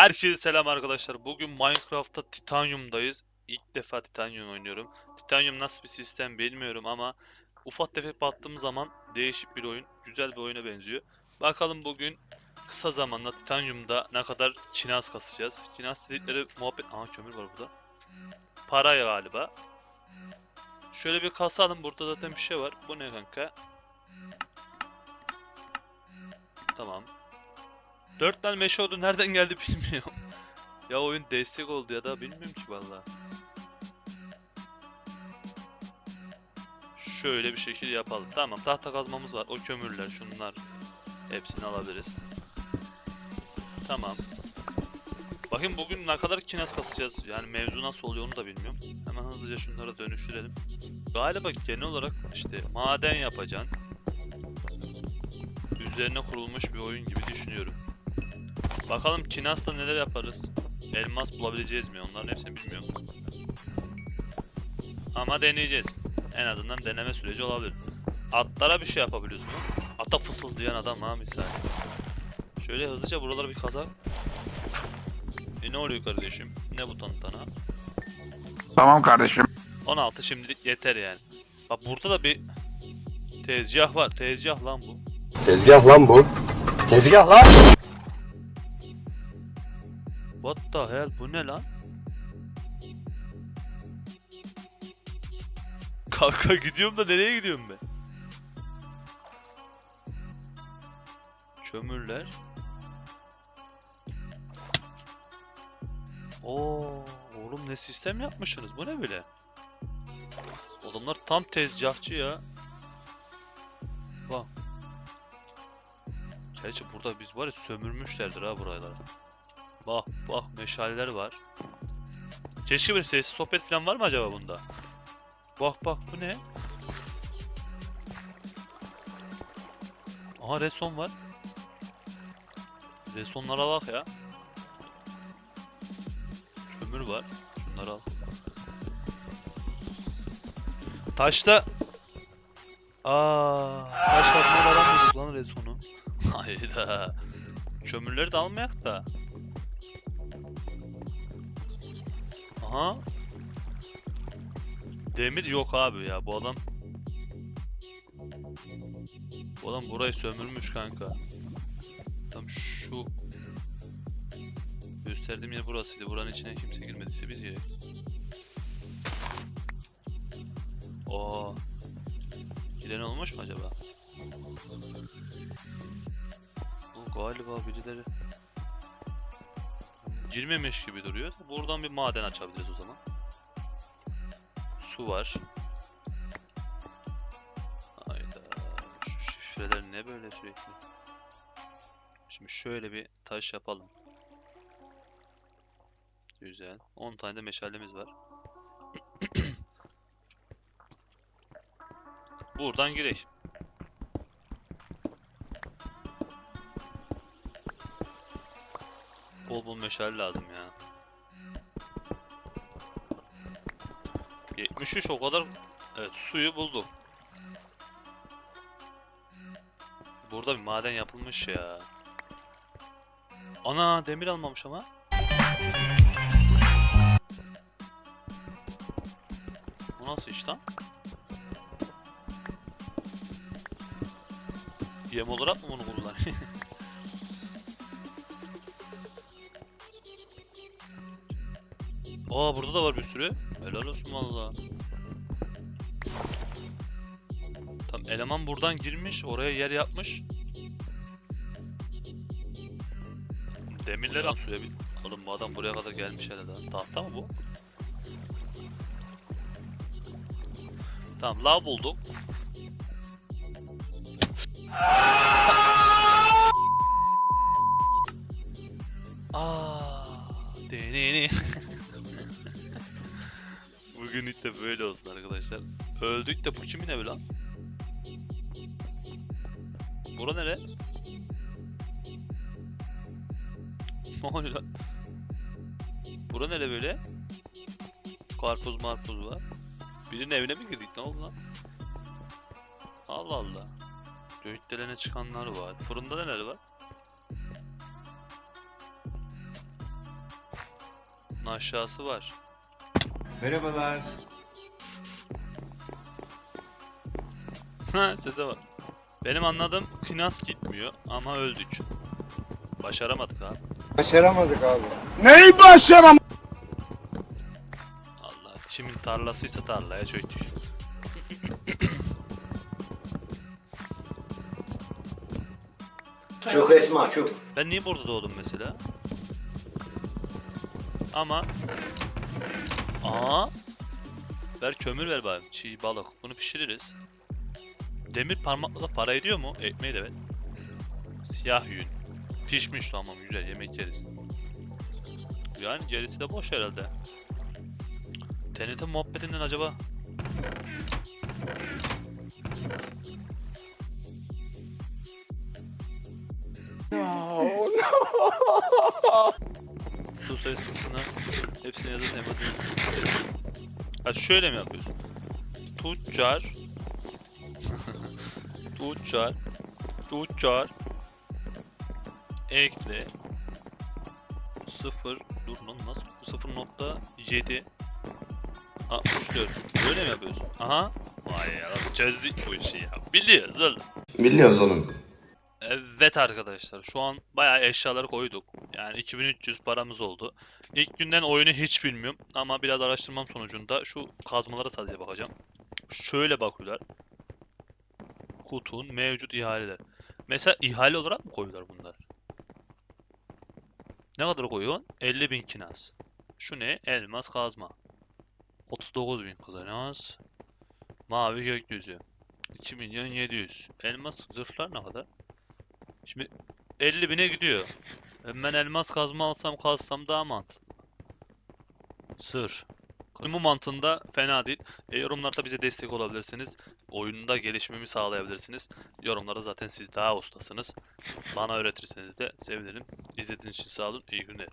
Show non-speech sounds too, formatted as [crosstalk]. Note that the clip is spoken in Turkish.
Herkese selam arkadaşlar. Bugün Minecraft'ta Titanium'dayız. İlk defa Titanium oynuyorum. Titanium nasıl bir sistem bilmiyorum ama ufak tefek baktığım zaman değişik bir oyun. Güzel bir oyuna benziyor. Bakalım bugün kısa zamanda Titanium'da ne kadar kinaz kasacağız. Kinaz dedikleri muhabbet... Aha kömür var burada. Para galiba. Şöyle bir kasalım. Burada zaten bir şey var. Bu ne kanka? Tamam. Dört tane meşe oldu nereden geldi bilmiyorum. ya oyun destek oldu ya da bilmiyorum ki valla. Şöyle bir şekil yapalım. Tamam tahta kazmamız var. O kömürler şunlar. Hepsini alabiliriz. Tamam. Bakın bugün ne kadar kinez kasacağız. Yani mevzu nasıl oluyor onu da bilmiyorum. Hemen hızlıca şunları dönüştürelim. Galiba genel olarak işte maden yapacaksın. Üzerine kurulmuş bir oyun gibi düşünüyorum. Bakalım Kinas'ta neler yaparız. Elmas bulabileceğiz mi? Onların hepsini bilmiyorum. Ama deneyeceğiz. En azından deneme süreci olabilir. Atlara bir şey yapabiliyoruz mu? Ata fısıldayan adam ha misal. Şöyle hızlıca buraları bir kazak. E ne oluyor kardeşim? Ne bu tantana? Tamam kardeşim. 16 şimdilik yeter yani. Bak burada da bir tezgah var. Tezgah lan bu. Tezgah lan bu. Tezgah lan. What the hell? Bu ne lan? Kanka gidiyorum da nereye gidiyorum ben? Kömürler. Oo, oğlum ne sistem yapmışsınız? Bu ne böyle? Adamlar tam tezgahçı ya. Bak. Gerçi burada biz var ya sömürmüşlerdir ha buraları. Bak bak meşaleler var. Keşke böyle sessiz sohbet falan var mı acaba bunda? Bak bak bu ne? Aha reson var. Resonlara bak ya. Kömür var. Şunları al. Taşta... Aa, taş kazmayla aramıyorduk lan resonu. [laughs] Hayda. Kömürleri de almayak da. Aha. Demir yok abi ya bu adam. Bu adam burayı sömürmüş kanka. Tam şu gösterdiğim yer burasıydı. Buranın içine kimse girmediyse biz girek. Oo. Giren olmuş mu acaba? Bu galiba birileri girmemiş gibi duruyor. Buradan bir maden açabiliriz o zaman. Su var. Hayda. Şu şifreler ne böyle sürekli? Şimdi şöyle bir taş yapalım. Güzel. 10 tane de meşalemiz var. [clears throat] Buradan girek. Bol bol meşale lazım ya. 73 o kadar evet suyu bulduk. Burada bir maden yapılmış ya. Ana demir almamış ama. Bu nasıl iş lan? Yem olarak mı bunu kullan? [laughs] Aa burada da var bir sürü. Helal olsun valla. Tam eleman buradan girmiş, oraya yer yapmış. Demirleri at suya bir... Oğlum bu adam buraya kadar gelmiş daha. Tahta mı bu? Tamam, lav bulduk. Aa, deneni. [laughs] Bugün ilk de böyle olsun arkadaşlar. Öldük de bu kimin evi lan? Bura nere? [laughs] Ne oluyor lan? Bura nere böyle? Karpuz marpuz var. Birinin evine mi girdik? Ne oldu lan? Allah Allah. Gökdelene çıkanlar var. Fırında neler var? Bunun aşağısı var. Merhabalar. Ha sese bak. Benim anladığım finans gitmiyor ama öldük. Başaramadık abi. Başaramadık abi. Neyi başaram? Allah. Kimin tarlasıysa tarlaya çöktük. Çok esma çok. Ben niye burada doğdum mesela? Ama Aa Ver kömür ver bari. Çiğ balık. Bunu pişiririz. Demir parmakla para ediyor mu? Ekmeği de ver. Siyah yün. Pişmiş tamam güzel yemek yeriz. Yani gerisi de boş herhalde. TNT muhabbetinden acaba su sayısını hepsini yazarsan yapabilirim. Ha şöyle mi yapıyorsun? Tüccar Tüccar Tüccar Ekle 0 Dur lan nasıl? 0.7 64 Böyle mi yapıyorsun? Aha Vay ya çözdük bu işi ya Biliyoruz oğlum Biliyoruz oğlum. Evet arkadaşlar şu an bayağı eşyaları koyduk. Yani 2300 paramız oldu. İlk günden oyunu hiç bilmiyorum ama biraz araştırmam sonucunda şu kazmalara sadece bakacağım. Şöyle bakıyorlar. Kutun mevcut ihaleler. Mesela ihale olarak mı koyuyorlar bunlar? Ne kadar koyuyorsun? 50.000 kinas. Şu ne? Elmas kazma. 39.000 kazanıyoruz. Mavi gökyüzü. 2 milyon 700. Elmas zırhlar ne kadar? Şimdi 50 bine gidiyor. E Ben elmas kazma alsam kazsam daha mantıklı. Sır. Bu mantığında fena değil. E, yorumlarda bize destek olabilirsiniz. Oyunda gelişmemi sağlayabilirsiniz. Yorumlarda zaten siz daha ustasınız. Bana öğretirseniz de sevinirim. İzlediğiniz için sağ olun. İyi günler.